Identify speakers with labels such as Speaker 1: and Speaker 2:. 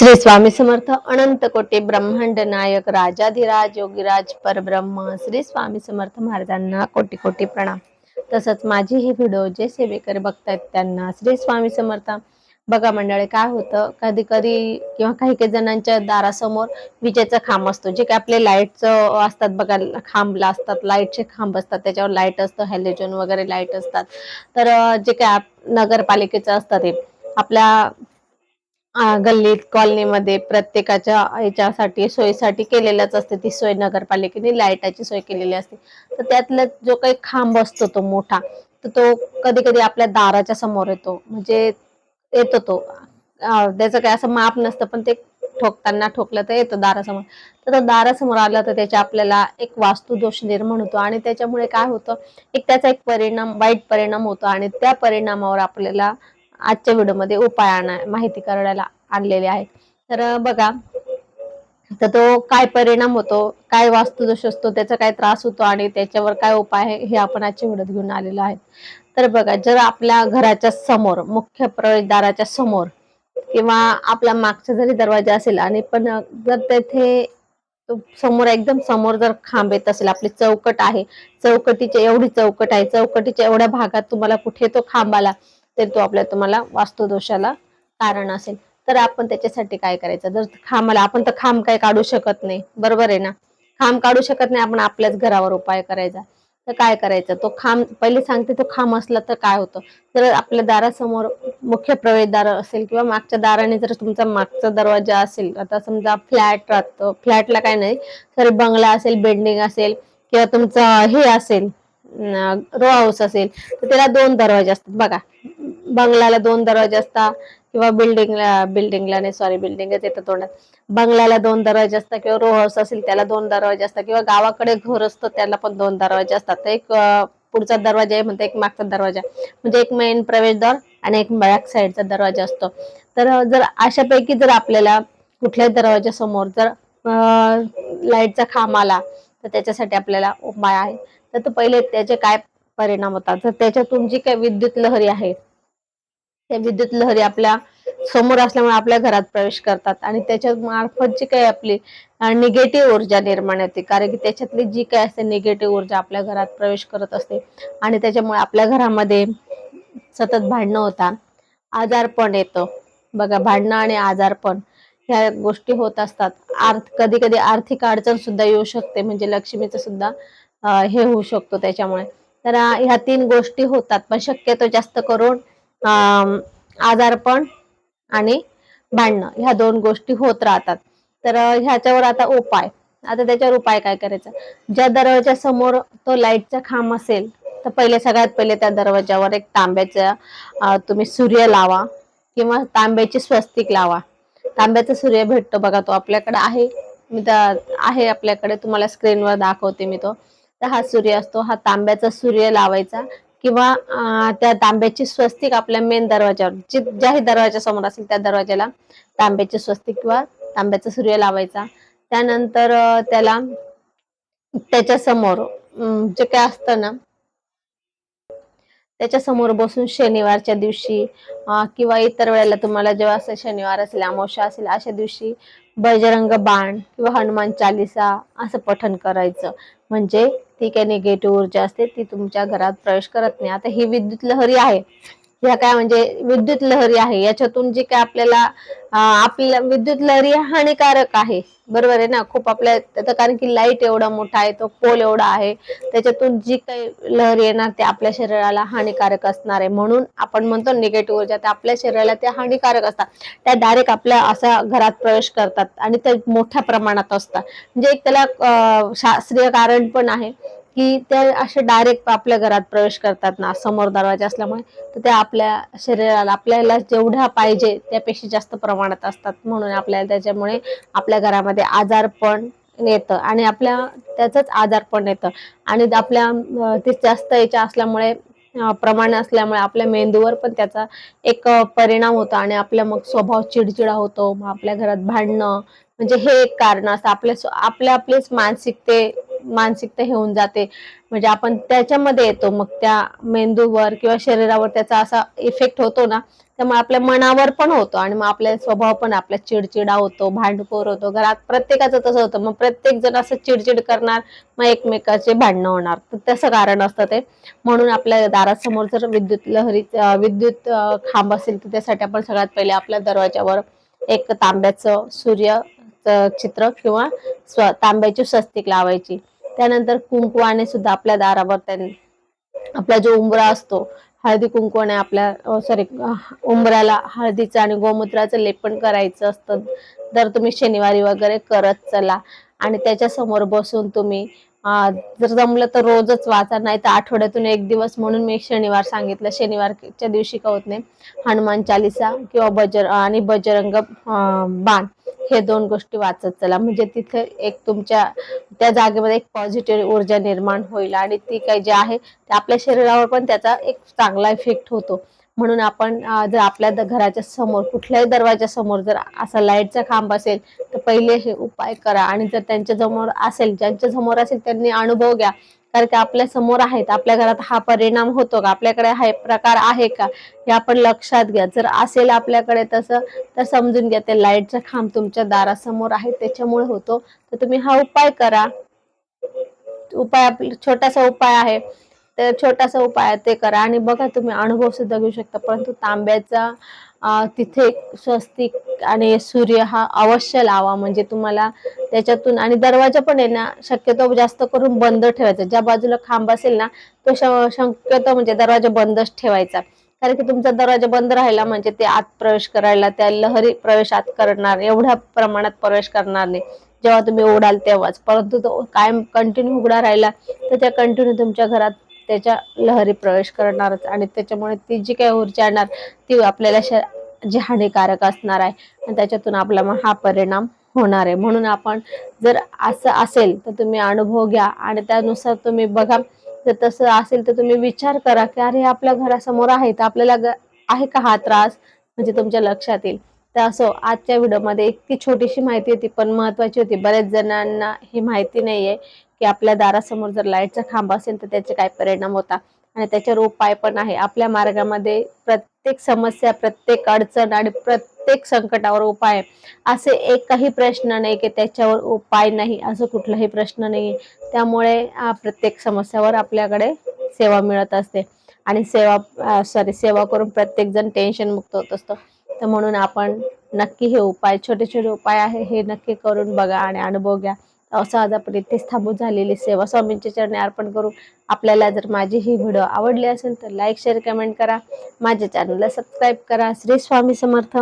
Speaker 1: श्री स्वामी समर्थ अनंत कोटी ब्रह्मांड नायक राजाधिराज योगीराज परब्रह्म श्री स्वामी समर्थ महाराजांना कोटी कोटी प्रणाम. तसंच माझी ही व्हिडिओ जे सेवेकर बघतायत त्यांना श्री स्वामी समर्थ. बघा मंडळी काय होतं? कधी कधी किंवा काही काही जणांच्या दारासमोर विजेचा खांब असतो. जे काय आपले लाईटचं असतात बघा खांबला असतात लाईटचे खांब असतात त्याच्यावर लाइट असतं हॅलोजन वगैरे लाइट असतात. तर जे काय आप- नगरपालिकेचं असतं ते. आपल्या गल्लीत कॉलनीमध्ये प्रत्येकाच्या याच्यासाठी सोयीसाठी केलेल्याच असते. ती सोय नगरपालिकेने लाईटाची सोय केलेली असते. तर त्यातला जो काही खांब असतो तो मोठा तर तो कधी कधी आपल्या दाराच्या समोर येतो. म्हणजे येतो तो. त्याचं काय असं माप नसतं पण ते ठोकताना ठोकलं तर येतो दारासमोर. तर दारासमोर आलं तर त्याच्या आपल्याला एक वास्तुदोष निर्माण होतो. आणि त्याच्यामुळे काय होतं एक त्याचा एक परिणाम वाईट परिणाम होतो. आणि त्या परिणामावर आपल्याला आजच्या व्हिडिओमध्ये उपाय आणा माहिती करायला आणलेले आहे. तर बघा तर तो काय परिणाम होतो काय वास्तुदोष असतो त्याचा काय त्रास होतो आणि त्याच्यावर काय उपाय आहे हे आपण आजच्या व्हिडिओत घेऊन आलेलो आहे. तर बघा जर आपल्या घराच्या समोर मुख्य प्रवेशद्वाराच्या समोर किंवा आपला मागचा जरी दरवाजा असेल आणि पण जर तेथे समोर एकदम समोर जर खांब येत असेल आपली चौकट आहे चौकटीची एवढी चौकट आहे चौकटीच्या एवढ्या भागात तुम्हाला कुठे तो खांब आला तर तो आपल्या तुम्हाला वास्तुदोषाला कारण असेल. तर आपण त्याच्यासाठी काय करायचं? जर खांबाला आपण तर खांब काय काढू शकत नाही. बरोबर आहे ना? खांब काढू शकत नाही आपण आपल्याच घरावर उपाय करायचा. तर काय करायचं? तो खांब पहिले सांगते तो खांब असला तर काय होतं? जर आपल्या दारासमोर मुख्य प्रवेशद्वार असेल किंवा मागच्या दाराने जर तुमचा मागचा दरवाजा असेल आता समजा फ्लॅट राहतो फ्लॅटला काय नाही सॉरी बंगला असेल बिल्डिंग असेल किंवा तुमचं हे असेल रो हाऊस असेल तर त्याला दोन दरवाजे असतात. बघा बंगल्याला दोन दरवाजे असतात किंवा बिल्डिंगला बिल्डिंगला नाही सॉरी बिल्डिंगच येतं तोंडात. बंगल्याला दोन दरवाजे असतात किंवा रो हाऊस असेल त्याला दोन दरवाजे असतात किंवा गावाकडे घर असतं त्याला पण दोन दरवाजे असतात. तर एक पुढचा दरवाजा आहे म्हणतात एक मागचा दरवाजा. म्हणजे एक मेन प्रवेशद्वार आणि एक बॅक साईडचा दरवाजा असतो. तर जर अशापैकी जर आपल्याला कुठल्याही दरवाजा समोर जर लाईटचा खांब आला तर त्याच्यासाठी आपल्याला उपाय आहे. तर तो पहिले त्याचे काय परिणाम होतात? तर त्याच्यातून जी काही विद्युत लहरी आहे त्या विद्युत लहरी आपल्यासमोर असल्यामुळे आपल्या घरात प्रवेश करतात. आणि त्याच्या मार्फत जी काही आपली निगेटिव्ह ऊर्जा निर्माण होते. कारण की त्याच्यातली जी काही असते निगेटिव्ह ऊर्जा आपल्या घरात प्रवेश करत असते. आणि त्याच्यामुळे आपल्या घरामध्ये सतत भांडणं होतात. आजारपण येतं. बघा भांडणं आणि आजारपण ह्या गोष्टी होत असतात. आर्थ कधी कधी आर्थिक अडचण सुद्धा येऊ शकते. म्हणजे लक्ष्मीचं सुद्धा हे होऊ शकतो त्याच्यामुळे. तर ह्या तीन गोष्टी होतात. पण शक्यतो जास्त करून आजारपण आणि भांडणं ह्या दोन गोष्टी होत राहतात. तर ह्याच्यावर आता उपाय. आता त्याच्यावर उपाय काय करायचा? ज्या दरवाजा समोर तो लाईटचा खांब असेल तर पहिले सगळ्यात पहिले त्या दरवाजावर एक तांब्याचा तुम्ही सूर्य लावा किंवा तांब्याची स्वस्तिक लावा. तांब्याचा सूर्य भेटतो बघा तो आपल्याकडे आहे. मी तर आहे आपल्याकडे. तुम्हाला स्क्रीनवर दाखवते मी तो. तर हा सूर्य असतो. हा तांब्याचा सूर्य लावायचा. किंवा त्या तांब्याची स्वस्तिक आपल्या मेन दरवाजावर जे ज्याही दरवाजा समोर असेल त्या दरवाजाला तांब्याची स्वस्तिक किंवा तांब्याचा सूर्य लावायचा. त्यानंतर त्याला त्याच्यासमोर जे काय असतं ना त्याच्यासमोर बसून शनिवारच्या दिवशी किंवा इतर वेळेला तुम्हाला जेव्हा असं शनिवार असेल अमावस्या असेल अशा दिवशी बजरंग बाण किंवा हनुमान चालिसा असं पठण करायचं. म्हणजे ती आहे निगेटिव्ह ऊर्जा असते ती तुमच्या घरात प्रवेश करत नाही. आता ही विद्युत लहरी आहे. ह्या काय म्हणजे विद्युत लहरी आहे याच्यातून जी काय आपल्याला आपल्या विद्युत लहरी हानिकारक आहे. बरोबर आहे ना? खूप आपल्या त्याचं कारण की लाइट एवढा मोठा आहे तो पोल एवढा आहे त्याच्यातून जी काही लहरी येणार ते आपल्या शरीराला हानिकारक असणार आहे. म्हणून आपण म्हणतो निगेटिव्ह ऊर्जा त्या आपल्या शरीराला त्या हानिकारक असतात. त्या डायरेक्ट आपल्या असा घरात प्रवेश करतात आणि ते मोठ्या प्रमाणात असतात. म्हणजे एक त्याला शास्त्रीय कारण पण आहे. की ते असे डायरेक्ट आपल्या घरात प्रवेश करतात ना समोर दरवाजा असल्यामुळे तर ते आपल्या शरीराला आपल्याला जेवढ्या पाहिजे त्यापेक्षा जास्त प्रमाणात असतात. म्हणून आपल्याला त्याच्यामुळे आपल्या घरामध्ये आजारपण येतं आणि आपल्या त्याचंच आजारपण येतं. आणि आपल्या ते जास्त याच्या असल्यामुळे प्रमाण असल्यामुळे आपल्या मेंदूवर पण त्याचा एक परिणाम होतो आणि आपला मग स्वभाव चिडचिडा होतो मग आपल्या घरात भांडणं म्हणजे हे एक कारण असतं. आपल्या आपल्या आपलेच मानसिक ते मानसिकता होऊन जाते. म्हणजे आपण त्याच्यामध्ये येतो. मग त्या मेंदूवर किंवा शरीरावर त्याचा असा इफेक्ट होतो ना त्यामुळे आपल्या मनावर पण होतो आणि मग आपला स्वभाव पण आपला चिडचिडा होतो भांडखोर होतो. घरात प्रत्येकाचं तसं होतं. मग प्रत्येक जण असं चिडचिड करणार मग एकमेकाचे भांडणं होणार. तर त्याचं कारण असतं ते. म्हणून आपल्या दारासमोर जर विद्युत लहरी विद्युत खांब असेल तर त्यासाठी आपण सगळ्यात पहिले आपल्या दरवाजावर एक तांब्याचं सूर्य चित्र किंवा स्व तांब्याची स्वस्तिक लावायची. त्यानंतर कुंकवाने सुद्धा आपल्या दारावर त्यांनी आपला जो उंबरा असतो हळदी कुंकवाने आपल्या सॉरी उंबऱ्याला हळदीचं आणि गोमूत्राचं लेपन करायचं असतं. जर तुम्ही शनिवारी वगैरे करत चला. आणि त्याच्यासमोर बसून तुम्ही जर जमलं तर रोजच वाचा नाही तर आठवड्यातून एक दिवस म्हणून मी शनिवार सांगितलं. शनिवारच्या दिवशी का होत नाही हनुमान चालिसा किंवा बजर आणि बजरंग बाण. हे दोन गोष्टी वाचत चला. म्हणजे तिथे एक तुमच्या त्या जागेमध्ये एक पॉझिटिव्ह ऊर्जा निर्माण होईल आणि ती काही जे आहे ते आपल्या शरीरावर पण त्याचा एक चांगला इफेक्ट होतो. म्हणून आपण जर आपल्या द- घराच्या समोर कुठल्याही दरवाजा समोर जर असा लाईटचा खांब असेल पहिले हे उपाय करा. आणि जर त्यांच्यासमोर असेल ज्यांच्या समोर असेल त्यांनी अनुभव घ्या. कारण की आपल्यासमोर आहेत. आपल्या घरात हा परिणाम होतो का? आपल्याकडे हा प्रकार आहे का? हे आपण लक्षात घ्या. जर असेल आपल्याकडे तसं तर समजून घ्या. ते लाईटचा खांब तुमच्या दारासमोर आहे. त्याच्यामुळे होतो. तर तुम्ही हा उपाय करा. उपाय आपला छोटासा उपाय आहे. तर छोटासा उपाय ते करा. आणि बघा तुम्ही अनुभव सुद्धा घेऊ शकता. परंतु तांब्याचा तिथे स्वस्तिक आणि सूर्य हा अवश्य लावा. म्हणजे तुम्हाला त्याच्यातून आणि दरवाजा पण आहे ना शक्यतो जास्त करून बंद ठेवायचा. ज्या बाजूला खांब असेल ना तो श- शक्यतो म्हणजे दरवाजा बंदच ठेवायचा. कारण की तुमचा दरवाजा बंद राहिला म्हणजे ते आत प्रवेश करायला त्या लहरी प्रवेश आत करणार एवढ्या प्रमाणात प्रवेश करणार नाही. जेव्हा तुम्ही ओढाल तेव्हाच. परंतु तो कायम कंटिन्यू उघडा राहिला तर त्या कंटिन्यू तुमच्या घरात त्याच्या लहरी प्रवेश करणारच आणि त्याच्यामुळे ती जी काही ऊर्जा येणार ती आपल्याला श- जी हानिकारक असणार आहे आणि त्याच्यातून आपला मग हा परिणाम होणार आहे. म्हणून आपण जर असं असेल तर तुम्ही अनुभव घ्या आणि त्यानुसार तुम्ही बघा. जर तसं असेल तर तुम्ही विचार करा की अरे आपल्या घरासमोर आहे तर आपल्याला आहे का हा त्रास? म्हणजे तुमच्या लक्षात येईल. तर असो आजच्या व्हिडिओमध्ये इतकी छोटीशी माहिती होती पण महत्वाची होती. बऱ्याच जणांना ही माहिती नाहीये. की आपल्या दारासमोर जर लाईटचा खांब असेल तर त्याचे काय परिणाम होता? आणि त्याच्यावर उपाय पण आहे. आपल्या मार्गामध्ये प्रत्येक समस्या प्रत्येक अडचण आणि प्रत्येक संकटावर उपाय आहे. असे एकही प्रश्न नाही की त्याच्यावर उपाय नाही. असं कुठलाही प्रश्न नाही त्यामुळे प्रत्येक समस्यावर आपल्याकडे सेवा मिळत असते. आणि सेवा सॉरी सेवा करून प्रत्येक जण टेन्शन मुक्त होत असतो. तर म्हणून आपण नक्की हे उपाय छोटे छोटे उपाय आहे हे नक्की करून बघा आणि अनुभव घ्या. असं आज आपण इथेच थांबून झालेली सेवा स्वामींच्या चरणी अर्पण करू आपल्याला जर माझी ही व्हिडिओ आवडली असेल तर लाईक शेअर कमेंट करा. माझ्या चॅनलला सबस्क्राईब करा. श्री स्वामी समर्थ.